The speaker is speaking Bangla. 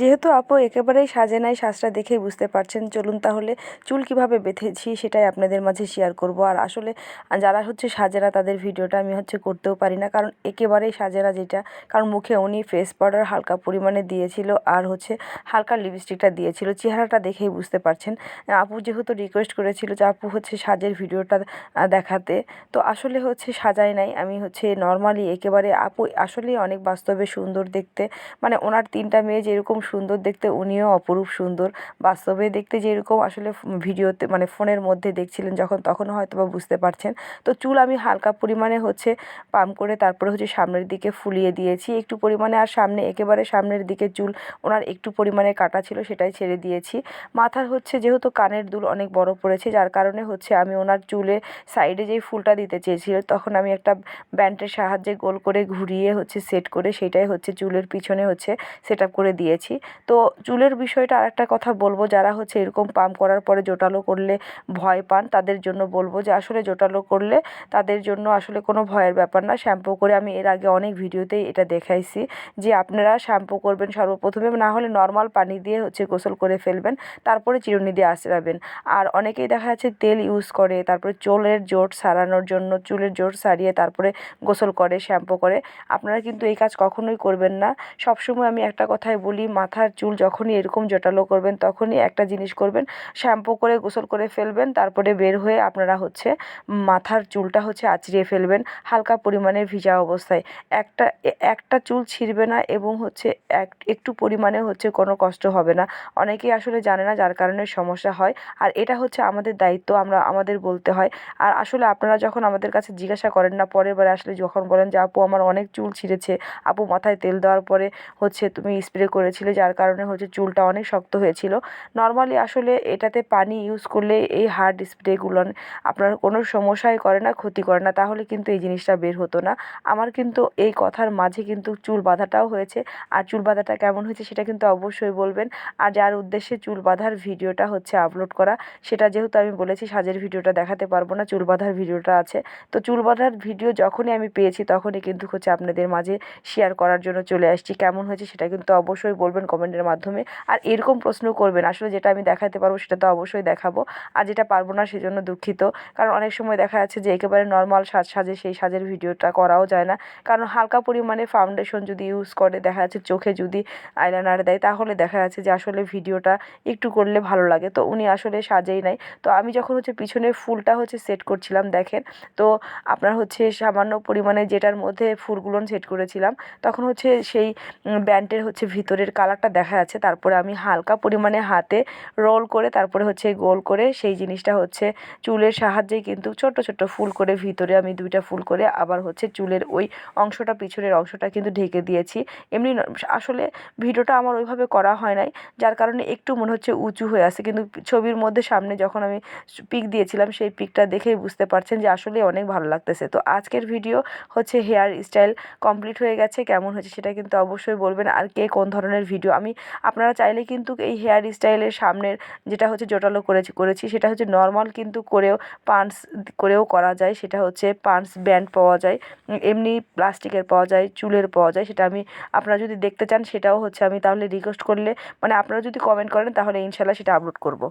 যেহেতু আপু একেবারেই সাজে নাই, সাজটা দেখেই বুঝতে পারছেন। চলুন তাহলে চুল কীভাবে বেঁধেছি সেটাই আপনাদের মাঝে শেয়ার করব। আর আসলে যারা হচ্ছে সাজেরা, তাদের ভিডিওটা আমি হচ্ছে করতেও পারি না। কারণ একেবারেই সাজেরা যেটা, কারণ মুখে উনি ফেস পাউডার হালকা পরিমাণে দিয়েছিল আর হচ্ছে হালকা লিপস্টিকটা দিয়েছিল। চেহারাটা দেখেই বুঝতে পারছেন। আপু যেহেতু রিকোয়েস্ট করেছিল যে আপু হচ্ছে সাজের ভিডিওটা দেখাতে, তো আসলে হচ্ছে সাজাই নাই। আমি হচ্ছে নর্মালি একেবারে, আপু আসলেই অনেক বাস্তবে সুন্দর দেখতে। মানে ওনার তিনটা মেয়ে যেরকম সুন্দর দেখতে, উনিও অপরূপ সুন্দর। বাস্তবে দেখতে যেরকম আসলে ভিডিওতে মানে ফোনের মধ্যে দেখছিলেন যখন, তখন হয়তো বা বুঝতে পারছেন। তো চুল আমি হালকা পরিমাণে হচ্ছে পাম্প করে তারপরে হচ্ছে সামনের দিকে ফুলিয়ে দিয়েছি। একটু পরিমাণে আর সামনে, একেবারে সামনের দিকে চুল, ওনার একটু পরিমাণে কাটা ছিল সেটাই ছেড়ে দিয়েছি। মাথার হচ্ছে যেহেতু কানের দুল অনেক বড় পড়েছে, যার কারণে হচ্ছে আমি ওনার চুলে সাইডে যেই ফুলটা দিতে চেয়েছিল, তখন আমি একটা ব্যান্ডের সাহায্যে গোল করে ঘুরিয়ে হচ্ছে সেট করে সেটাই হচ্ছে চুলের পিছনে হচ্ছে সেট করে দিয়েছি। দিয়েছি তো চুলের বিষয়টা আরেকটা কথা বলব, যারা হচ্ছে এরকম পাম্প করার পরে জোটালো করলে ভয় পান, তাদের জন্য বলব যে আসলে জোটালো করলে তাদের জন্য আসলে কোনো ভয়ের ব্যাপার না। শ্যাম্পু করে আমি এর আগে অনেক ভিডিওতেই এটা দেখাইছি যে আপনারা শ্যাম্পু করবেন সর্বপ্রথমে, না হলে নর্মাল পানি দিয়ে হচ্ছে গোসল করে ফেলবেন, তারপরে চিরুনি দিয়ে আশ্রাবেন আর অনেকেই দেখা যাচ্ছে তেল ইউজ করে, তারপরে চুলের জোট সারানোর জন্য, চুলের জোট সারিয়ে তারপরে গোসল করে, শ্যাম্পু করে। আপনারা কিন্তু এই কাজ কখনোই করবেন না। সবসময় আমি একটা কথাই বলি মাথার চুল যখনই এরকম জটালো করবেন, তখনই একটা জিনিস করবেন, শ্যাম্পু করে গোসল করে ফেলবেন, তারপরে বের হয়ে আপনারা হচ্ছে মাথার চুলটা হচ্ছে আঁচড়িয়ে ফেলবেন, হালকা পরিমাণে ভিজা অবস্থায়। একটা একটা চুল ছিঁড়বে না এবং হচ্ছে এক, একটু পরিমাণে হচ্ছে কোনো কষ্ট হবে না। অনেকেই আসলে জানে না যার কারণে সমস্যা হয়, আর এটা হচ্ছে আমাদের দায়িত্ব, আমরা আমাদের বলতে হয়। আর আসলে আপনারা যখন আমাদের কাছে জিজ্ঞাসা করেন না, পরের বারে আসলে যখন বলেন যে, আপু, আমার অনেক চুল ছিঁড়েছে, আপু, মাথায় তেল দেওয়ার পরে হচ্ছে তুমি স্প্রে করেছি ছিল যার কারণে হচ্ছে চুলটা অনেক শক্ত হয়েছিল। নর্মালি আসলে এটাতে পানি ইউজ করলে এই হার্ড স্প্রেগুলো আপনার কোনো সমস্যাই করে না, ক্ষতি করে না, তাহলে কিন্তু এই জিনিসটা বের হতো না। আমার কিন্তু এই কথার মাঝে কিন্তু চুল বাঁধাটাও হয়েছে, আর চুল বাঁধাটা কেমন হয়েছে সেটা কিন্তু অবশ্যই বলবেন। আর যার উদ্দেশ্যে চুল বাঁধার ভিডিওটা হচ্ছে আপলোড করা, সেটা যেহেতু আমি বলেছি সাজের ভিডিওটা দেখাতে পারব না, চুল বাঁধার ভিডিওটা আছে। তো চুল বাঁধার ভিডিও যখনই আমি পেয়েছি তখনই কিন্তু হচ্ছে আপনাদের মাঝে শেয়ার করার জন্য চলে আসছি, কেমন হয়েছে সেটা কিন্তু অবশ্যই বলবেন। বলবেন কমেন্টের মাধ্যমে। আর এরকম প্রশ্ন করবেন, আসলে যেটা আমি দেখাতে পারব সেটা তো অবশ্যই দেখাবো। আর যেটা পারব না সেজন্য দুঃখিত। কারণ অনেক সময় দেখা যাচ্ছে যে একেবারে নর্মাল সাজ সাজে সেই সাজের ভিডিওটা করাও যায় না। কারণ হালকা পরিমাণে ফাউন্ডেশন যদি ইউজ করে, দেখা যাচ্ছে চোখে যদি আইলাইনার দেয়, তাহলে দেখা যাচ্ছে যে আসলে ভিডিওটা একটু করলে ভালো লাগে। তো উনি আসলে সাজেই নাই। তো আমি যখন হচ্ছে পিছনে ফুলটা হচ্ছে সেট করছিলাম, দেখেন, তো আপনার হচ্ছে সামান্য পরিমাণে যেটার মধ্যে ফুলগুলো সেট করেছিলাম, তখন হচ্ছে সেই ব্যান্ডের হচ্ছে ভিতরের কালারটা দেখা যাচ্ছে। তারপরে আমি হালকা পরিমাণে হাতে রোল করে তারপরে হচ্ছে গোল করে সেই জিনিসটা হচ্ছে চুলের সাহায্যেই কিন্তু ছোট ছোট ফুল করে ভিতরে আমি দুইটা ফুল করে আবার হচ্ছে চুলের ওই অংশটা, পিছনের অংশটা কিন্তু ঢেকে দিয়েছি। এমনি আসলে ভিডিওটা আমার ওইভাবে করা হয় নাই। যার কারণে একটু মনে হচ্ছে উঁচু হয়ে আছে। কিন্তু ছবির মধ্যে সামনে যখন আমি পিক দিয়েছিলাম সেই পিকটা দেখেই বুঝতে পারছেন যে আসলে অনেক ভালো লাগতেছে। তো আজকের ভিডিও হচ্ছে হেয়ার স্টাইল কমপ্লিট হয়ে গেছে। কেমন হয়েছে সেটা কিন্তু অবশ্যই বলবেন। আর কে কোন ধরনের ভিডিও আমি, আপনারা চাইলে কিন্তু এই হেয়ার স্টাইলের সামনের যেটা হচ্ছে জোটালো করেছি করেছি, সেটা হচ্ছে নর্মাল কিন্তু করেও পান্স করেও করা যায়। সেটা হচ্ছে পান্স ব্যান্ড পাওয়া যায়, এমনি প্লাস্টিকের পাওয়া যায়, চুলের পাওয়া যায়, সেটা আমি, আপনারা যদি দেখতে চান সেটাও হচ্ছে আমি তাহলে রিকোয়েস্ট করলে মানে আপনারা যদি কমেন্ট করেন তাহলে ইনশাল্লাহ সেটা আপলোড করব।